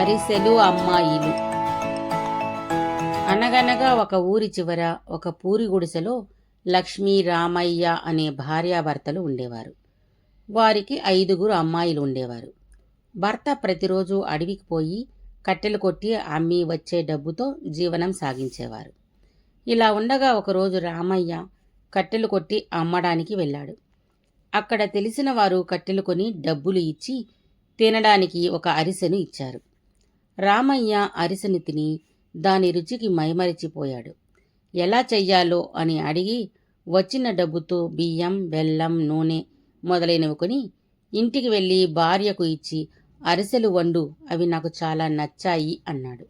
అరిసెలు అమ్మాయిలు. అనగనగా ఒక ఊరి చివర ఒక పూరి గుడిసెలో లక్ష్మీ రామయ్య అనే భార్యాభర్తలు ఉండేవారు. వారికి ఐదుగురు అమ్మాయిలు ఉండేవారు. భర్త ప్రతిరోజు అడవికి పోయి కట్టెలు కొట్టి అమ్మి వచ్చే డబ్బుతో జీవనం సాగించేవారు. ఇలా ఉండగా ఒకరోజు రామయ్య కట్టెలు కొట్టి అమ్మడానికి వెళ్ళాడు. అక్కడ తెలిసిన వారు కట్టెలు కొని డబ్బులు ఇచ్చి తినడానికి ఒక అరిసెను ఇచ్చారు. రామయ్య అరిసెను తిని దాని రుచికి మైమరిచిపోయాడు. ఎలా చెయ్యాలో అని అడిగి వచ్చిన డబ్బుతో బియ్యం బెల్లం నూనె మొదలైనవి కొని ఇంటికి వెళ్ళి భార్యకు ఇచ్చి అరిసెలు వండు అవి నాకు చాలా నచ్చాయి అన్నాడు.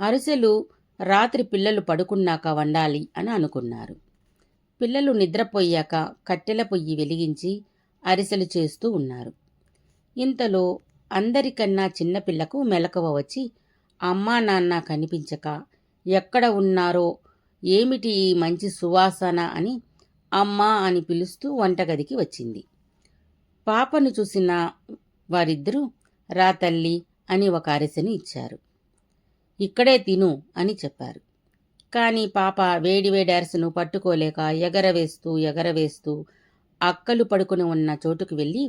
అరిసెలు రాత్రి పిల్లలు పడుకున్నాక వండాలి అని అనుకున్నారు. పిల్లలు నిద్రపోయాక కట్టెల పొయ్యి వెలిగించి అరిసెలు చేస్తూ ఉన్నారు. ఇంతలో అందరికన్నా చిన్నపిల్లకు మెలకువ వచ్చి అమ్మా నాన్న కనిపించక ఎక్కడ ఉన్నారో ఏమిటి ఈ మంచి సువాసన అని అమ్మా అని పిలుస్తూ వంటగదికి వచ్చింది. పాపను చూసిన వారిద్దరూ రా తల్లి అని ఒక అరిసెను ఇచ్చారు. ఇక్కడే తిను అని చెప్పారు. కానీ పాప వేడివేడి అరిసెను పట్టుకోలేక ఎగరవేస్తూ ఎగరవేస్తూ అక్కలు పడుకుని ఉన్న చోటుకు వెళ్ళి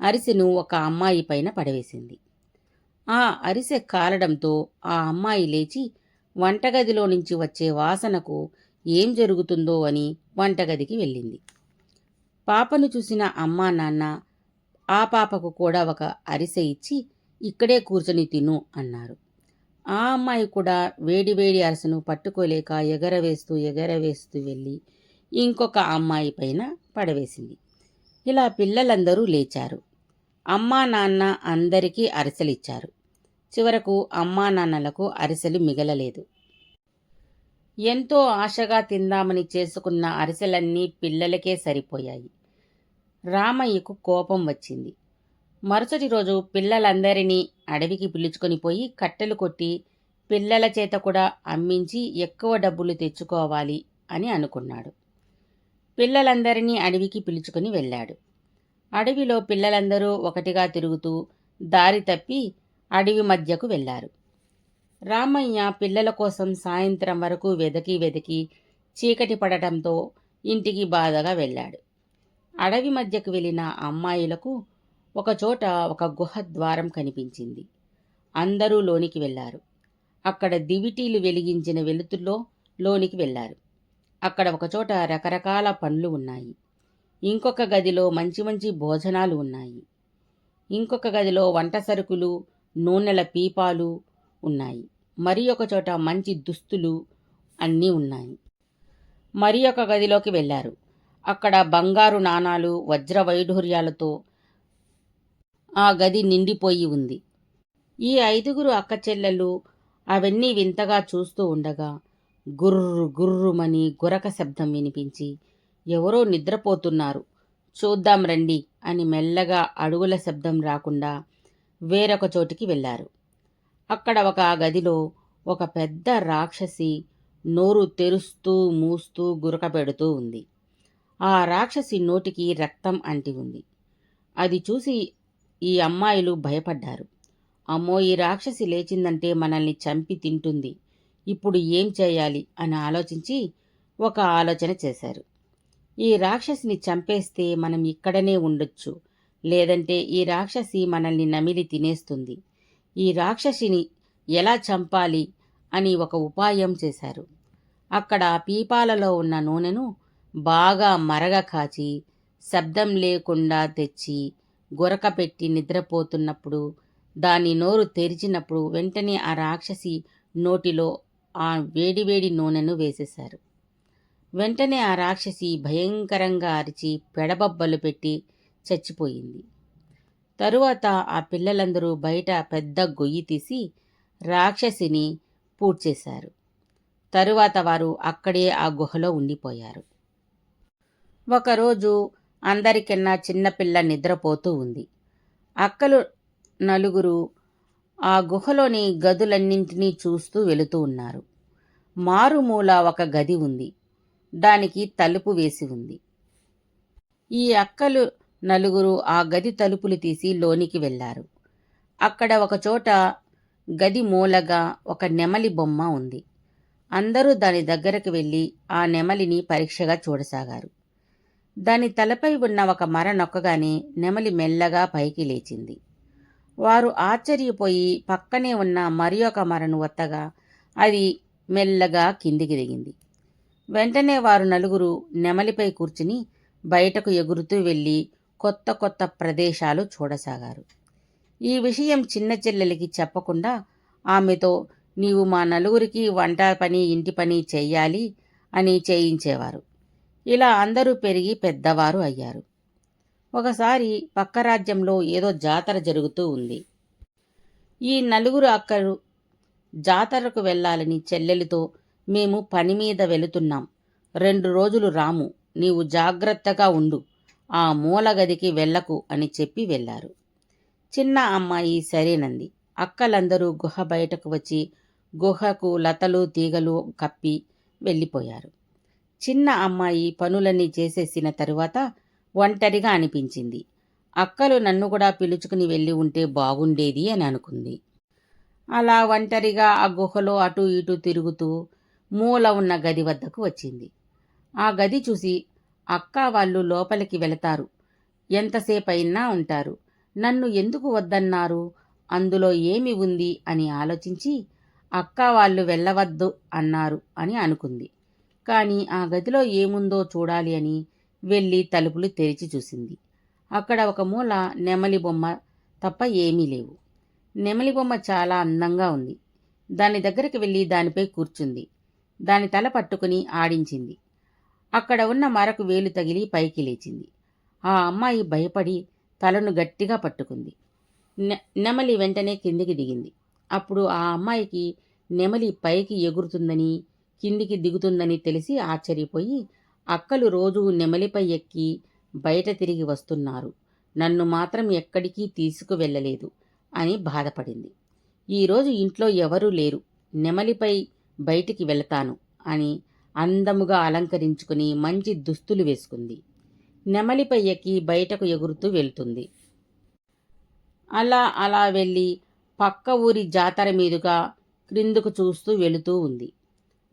అరిసెను ఒక అమ్మాయి పైన పడవేసింది. ఆ అరిసె కాలడంతో ఆ అమ్మాయి లేచి వంటగదిలో నుంచి వచ్చే వాసనకు ఏం జరుగుతుందో అని వంటగదికి వెళ్ళింది. పాపను చూసిన అమ్మా నాన్న ఆ పాపకు కూడా ఒక అరిసె ఇచ్చి ఇక్కడే కూర్చొని తిను అన్నారు. ఆ అమ్మాయి కూడా వేడి వేడి అరసను పట్టుకోలేక ఎగరవేస్తూ ఎగరవేస్తూ వెళ్ళి ఇంకొక అమ్మాయి పైన పడవేసింది. ఇలా పిల్లలందరూ లేచారు. అమ్మా నాన్న అందరికీ అరిసెలిచ్చారు. చివరకు అమ్మా నాన్నలకు అరిసెలు మిగలలేదు. ఎంతో ఆశగా తిందామని చేసుకున్న అరిసెలన్నీ పిల్లలకే సరిపోయాయి. రామయ్యకు కోపం వచ్చింది. మరుసటి రోజు పిల్లలందరినీ అడవికి పిలుచుకొని పోయి కట్టెలు కొట్టి పిల్లల చేత కూడా అమ్మించి ఎక్కువ డబ్బులు తెచ్చుకోవాలి అని అనుకున్నాడు. పిల్లలందరినీ అడవికి పిలుచుకొని వెళ్ళాడు. అడవిలో పిల్లలందరూ ఒకటిగా తిరుగుతూ దారి తప్పి అడవి మధ్యకు వెళ్ళారు. రామయ్య పిల్లల కోసం సాయంత్రం వరకు వెదకి వెదకి చీకటి పడటంతో ఇంటికి బాధగా వెళ్ళాడు. అడవి మధ్యకు వెళ్ళిన అమ్మాయిలకు ఒకచోట ఒక గుహ ద్వారం కనిపించింది. అందరూ లోనికి వెళ్ళారు. అక్కడ దివిటీలు వెలిగించిన వెలుతుల్లో లోనికి వెళ్ళారు. అక్కడ ఒకచోట రకరకాల పండ్లు ఉన్నాయి. ఇంకొక గదిలో మంచి మంచి భోజనాలు ఉన్నాయి. ఇంకొక గదిలో వంట సరుకులు నూనెల పీపాలు ఉన్నాయి. మరి ఒక చోట మంచి దుస్తులు అన్నీ ఉన్నాయి. మరి ఒక గదిలోకి వెళ్ళారు. అక్కడ బంగారు నాణాలు వజ్ర వైఢూర్యాలతో ఆ గది నిండిపోయి ఉంది. ఈ ఐదుగురు అక్క చెల్లెలు అవన్నీ వింతగా చూస్తూ ఉండగా గుర్రు గుర్రుమని గురక శబ్దం వినిపించి ఎవరో నిద్రపోతున్నారు. చూద్దాం రండి అని మెల్లగా అడుగుల శబ్దం రాకుండా వేరొక చోటికి వెళ్ళారు. అక్కడ ఒక గదిలో ఒక పెద్ద రాక్షసి నోరు తెరుస్తూ మూస్తూ గురక పెడుతూ ఉంది. ఆ రాక్షసి నోటికి రక్తం అంటి ఉంది. అది చూసి ఈ అమ్మాయిలు భయపడ్డారు. అమ్మో ఈ రాక్షసి లేచిందంటే మనల్ని చంపి తింటుంది. ఇప్పుడు ఏం చేయాలి? అని ఆలోచించి ఒక ఆలోచన చేశారు. ఈ రాక్షసిని చంపేస్తే మనం ఇక్కడనే ఉండొచ్చు. లేదంటే ఈ రాక్షసి మనల్ని నమిలి తినేస్తుంది. ఈ రాక్షసిని ఎలా చంపాలి అని ఒక ఉపాయం చేశారు. అక్కడ పీపాలలో ఉన్న నూనెను బాగా మరగ కాచి శబ్దం లేకుండా తెచ్చి గొరకపెట్టి నిద్రపోతున్నప్పుడు దాని నోరు తెరిచినప్పుడు వెంటనే ఆ రాక్షసి నోటిలో ఆ వేడివేడి నూనెను వేసేశారు. వెంటనే ఆ రాక్షసి భయంకరంగా అరిచి పెడబబ్బలు పెట్టి చచ్చిపోయింది. తరువాత ఆ పిల్లలందరూ బయట పెద్ద గొయ్యి తీసి రాక్షసిని పూడ్చేశారు. తరువాత వారు అక్కడే ఆ గుహలో ఉండిపోయారు. ఒకరోజు అందరికన్నా చిన్నపిల్ల నిద్రపోతూ ఉంది. అక్కలు నలుగురు ఆ గుహలోని గదులన్నింటినీ చూస్తూ వెళుతూ ఉన్నారు. మారుమూల ఒక గది ఉంది. దానికి తలుపు వేసి ఉంది. ఈ అక్కలు నలుగురు ఆ గది తలుపులు తీసి లోనికి వెళ్ళారు అక్కడ ఒకచోట గది మూలగా ఒక నెమలి బొమ్మ ఉంది. అందరూ దాని దగ్గరకు వెళ్ళి ఆ నెమలిని పరీక్షగా చూడసాగారు. దాని తలపై ఉన్న ఒక మర నొక్కగానే నెమలి మెల్లగా పైకి లేచింది. వారు ఆశ్చర్యపోయి పక్కనే ఉన్న మరి ఒక మరను వత్తగా అది మెల్లగా కిందికి దిగింది. వెంటనే వారు నలుగురు నెమలిపై కూర్చుని బయటకు ఎగురుతూ వెళ్ళి కొత్త కొత్త ప్రదేశాలు చూడసాగారు. ఈ విషయం చిన్న చెల్లెలికి చెప్పకుండా ఆమెతో నీవు మా నలుగురికి వంట పని ఇంటి పని చెయ్యాలి అని చేయించేవారు. ఇలా అందరూ పెరిగి పెద్దవారు అయ్యారు. ఒకసారి పక్క రాజ్యంలో ఏదో జాతర జరుగుతూ ఉంది. ఈ నలుగురు అక్కరు జాతరకు వెళ్ళాలని చెల్లెలితో మేము పని మీద వెళుతున్నాం. రెండు రోజులు రాము నీవు జాగ్రత్తగా ఉండు ఆ మూల గదికి వెళ్ళకు అని చెప్పి వెళ్ళారు. చిన్న అమ్మాయి సరేనంది. అక్కలందరూ గుహ బయటకు వచ్చి గుహకు లతలు తీగలు కప్పి వెళ్ళిపోయారు. చిన్న అమ్మాయి పనులన్నీ చేసేసిన తరువాత ఒంటరిగా అనిపించింది. అక్కలు నన్ను కూడా పిలుచుకుని వెళ్ళి ఉంటే బాగుండేది అని అనుకుంది. అలా ఒంటరిగా ఆ గుహలో అటు ఇటు తిరుగుతూ మూల ఉన్న గది వద్దకు వచ్చింది. ఆ గది చూసి అక్క వాళ్ళు లోపలికి వెళతారు. ఎంతసేపైనా ఉంటారు. నన్ను ఎందుకు వద్దన్నారు? అందులో ఏమి ఉంది? అని ఆలోచించి అక్క వాళ్ళు వెళ్ళవద్దు అన్నారు అని అనుకుంది. కానీ ఆ గదిలో ఏముందో చూడాలి అని వెళ్ళి తలుపులు తెరిచి చూసింది. అక్కడ ఒక మూల నెమలి బొమ్మ తప్ప ఏమీ లేవు. నెమలి బొమ్మ చాలా అందంగా ఉంది. దాని దగ్గరికి వెళ్ళి దానిపై కూర్చుంది. దాని తల పట్టుకుని ఆడించింది. అక్కడ ఉన్న మరకు వేలు తగిలి పైకి లేచింది. ఆ అమ్మాయి భయపడి తలను గట్టిగా పట్టుకుంది. నె- నెమలి వెంటనే కిందికి దిగింది. అప్పుడు ఆ అమ్మాయికి నెమలి పైకి ఎగురుతుందని కిందికి దిగుతుందని తెలిసి ఆశ్చర్యపోయి అక్కలు రోజూ నెమలిపై ఎక్కి బయట తిరిగి వస్తున్నారు. నన్ను మాత్రం ఎక్కడికి తీసుకువెళ్ళలేదు అని బాధపడింది. ఈరోజు ఇంట్లో ఎవరూ లేరు. నెమలిపై బయటికి వెళతాను అని అందముగా అలంకరించుకుని మంచి దుస్తులు వేసుకుంది. నెమలిపై ఎక్కి బయటకు ఎగురుతూ వెళ్తుంది. అలా అలా వెళ్ళి పక్క ఊరి జాతర మీదుగా క్రిందుకు చూస్తూ వెళుతూ ఉంది.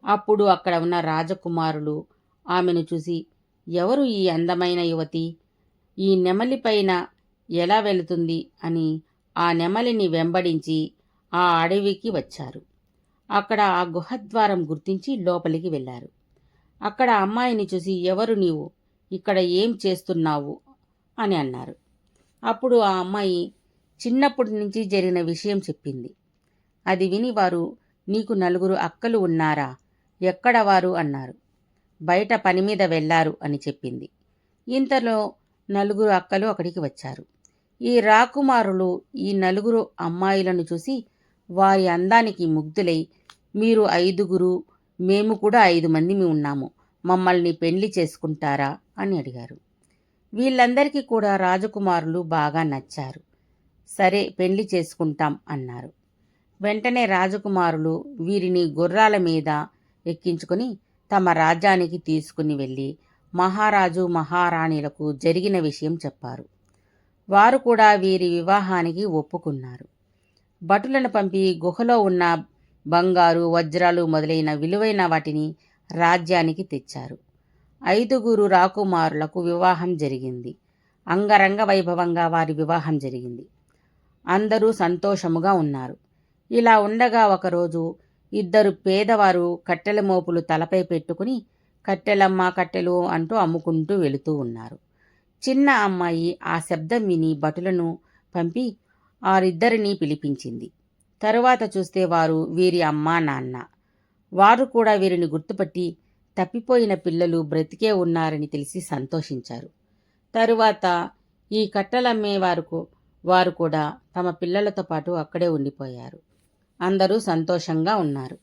అప్పుడు అక్కడ ఉన్న రాజకుమారులు ఆమెను చూసి ఎవరు ఈ అందమైన యువతి? ఈ నెమలిపైన ఎలా వెళుతుంది? అని ఆ నెమలిని వెంబడించి ఆ అడవికి వచ్చారు. అక్కడ ఆ గుహద్వారం గుర్తించి లోపలికి వెళ్ళారు. అక్కడ అమ్మాయిని చూసి ఎవరు నీవు? ఇక్కడ ఏం చేస్తున్నావు? అని అన్నారు. అప్పుడు ఆ అమ్మాయి చిన్నప్పటి నుంచి జరిగిన విషయం చెప్పింది. అది విని వారు నీకు నలుగురు అక్కలు ఉన్నారా? ఎక్కడ వారు? అన్నారు. బయట పని మీద వెళ్ళారు అని చెప్పింది. ఇంతలో నలుగురు అక్కలు అక్కడికి వచ్చారు. ఈ రాకుమారులు ఈ నలుగురు అమ్మాయిలను చూసి వారి అందానికి ముగ్ధులై మీరు ఐదుగురు మేము కూడా ఐదు మంది ఉన్నాము. మమ్మల్ని పెళ్ళి చేసుకుంటారా అని అడిగారు. వీళ్ళందరికీ కూడా రాజకుమారులు బాగా నచ్చారు. సరే పెళ్ళి చేసుకుంటాం అన్నారు. వెంటనే రాజకుమారులు వీరిని గుర్రాల మీద ఎక్కించుకొని తమ రాజ్యానికి తీసుకుని వెళ్ళి మహారాజు మహారాణిలకు జరిగిన విషయం చెప్పారు. వారు కూడా వీరి వివాహానికి ఒప్పుకున్నారు. భటులను పంపి గుహలో ఉన్న బంగారు వజ్రాలు మొదలైన విలువైన వాటిని రాజ్యానికి తెచ్చారు. ఐదుగురు రాకుమారులకు వివాహం జరిగింది. అంగరంగ వైభవంగా వారి వివాహం జరిగింది. అందరూ సంతోషముగా ఉన్నారు. ఇలా ఉండగా ఒకరోజు ఇద్దరు పేదవారు కట్టెల మోపులు తలపై పెట్టుకుని కట్టెలమ్మ కట్టెలు అంటూ అమ్ముకుంటూ వెళుతూ ఉన్నారు. చిన్న అమ్మాయి ఆ శబ్దం విని భటులను పంపి వారిద్దరినీ పిలిపించింది. తరువాత చూస్తే వారు వీరి అమ్మా నాన్న. వారు కూడా వీరిని గుర్తుపట్టి తప్పిపోయిన పిల్లలు బ్రతికే ఉన్నారని తెలిసి సంతోషించారు. తరువాత ఈ కట్టలమ్మే వారు వారు కూడా తమ పిల్లలతో పాటు అక్కడే ఉండిపోయారు. అందరూ సంతోషంగా ఉన్నారు.